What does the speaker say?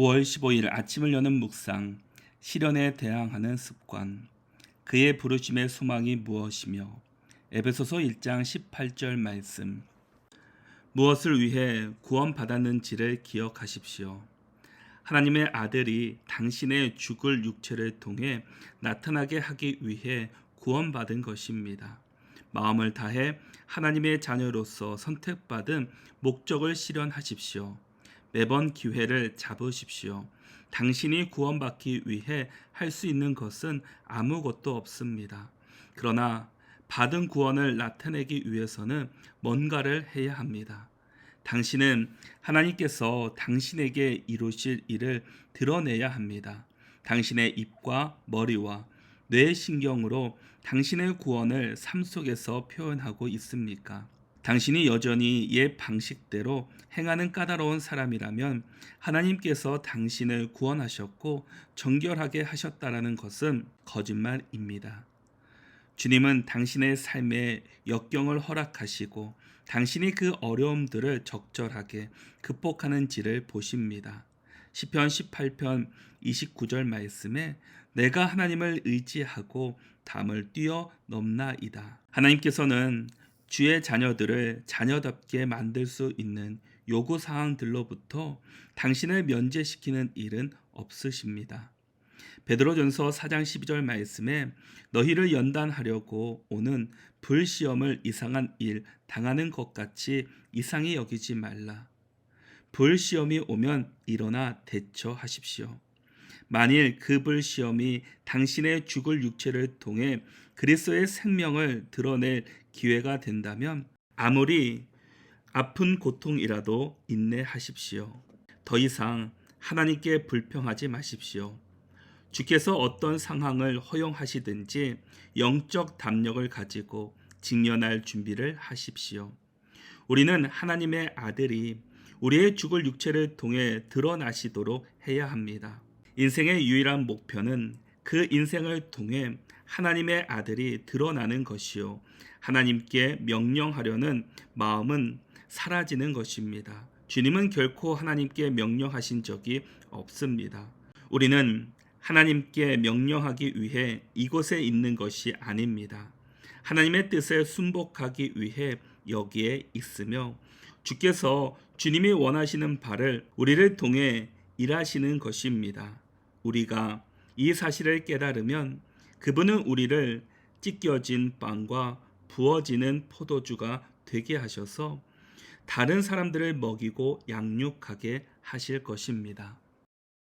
5월 15일 아침을 여는 묵상, 시련에 대항하는 습관, 그의 부르심의 소망이 무엇이며, 에베소서 1장 18절 말씀. 무엇을 위해 구원받았는지를 기억하십시오. 하나님의 아들이 당신의 죽을 육체를 통해 나타나게 하기 위해 구원받은 것입니다. 마음을 다해 하나님의 자녀로서 선택받은 목적을 실현하십시오. 매번 기회를 잡으십시오. 당신이 구원받기 위해 할 수 있는 것은 아무것도 없습니다. 그러나 받은 구원을 나타내기 위해서는 뭔가를 해야 합니다. 당신은 하나님께서 당신에게 이루실 일을 드러내야 합니다. 당신의 입과 머리와 뇌 신경으로 당신의 구원을 삶 속에서 표현하고 있습니까? 당신이 여전히 옛 방식대로 행하는 까다로운 사람이라면 하나님께서 당신을 구원하셨고 정결하게 하셨다라는 것은 거짓말입니다. 주님은 당신의 삶에 역경을 허락하시고 당신이 그 어려움들을 적절하게 극복하는지를 보십니다. 시편 18편 29절 말씀에 내가 하나님을 의지하고 담을 뛰어 넘나이다. 하나님께서는 주의 자녀들을 자녀답게 만들 수 있는 요구 사항들로부터 당신을 면제시키는 일은 없으십니다. 베드로전서 4장 12절 말씀에 너희를 연단하려고 오는 불시험을 이상한 일 당하는 것 같이 이상히 여기지 말라. 불시험이 오면 일어나 대처하십시오. 만일 그 불 시험이 당신의 죽을 육체를 통해 그리스도의 생명을 드러낼 기회가 된다면 아무리 아픈 고통이라도 인내하십시오. 더 이상 하나님께 불평하지 마십시오. 주께서 어떤 상황을 허용하시든지 영적 담력을 가지고 직면할 준비를 하십시오. 우리는 하나님의 아들이 우리의 죽을 육체를 통해 드러나시도록 해야 합니다. 인생의 유일한 목표는 그 인생을 통해 하나님의 아들이 드러나는 것이요. 하나님께 명령하려는 마음은 사라지는 것입니다. 주님은 결코 하나님께 명령하신 적이 없습니다. 우리는 하나님께 명령하기 위해 이곳에 있는 것이 아닙니다. 하나님의 뜻에 순복하기 위해 여기에 있으며 주께서 주님이 원하시는 바를 우리를 통해 일하시는 것입니다. 우리가 이 사실을 깨달으면 그분은 우리를 찢겨진 빵과 부어지는 포도주가 되게 하셔서 다른 사람들을 먹이고 양육하게 하실 것입니다.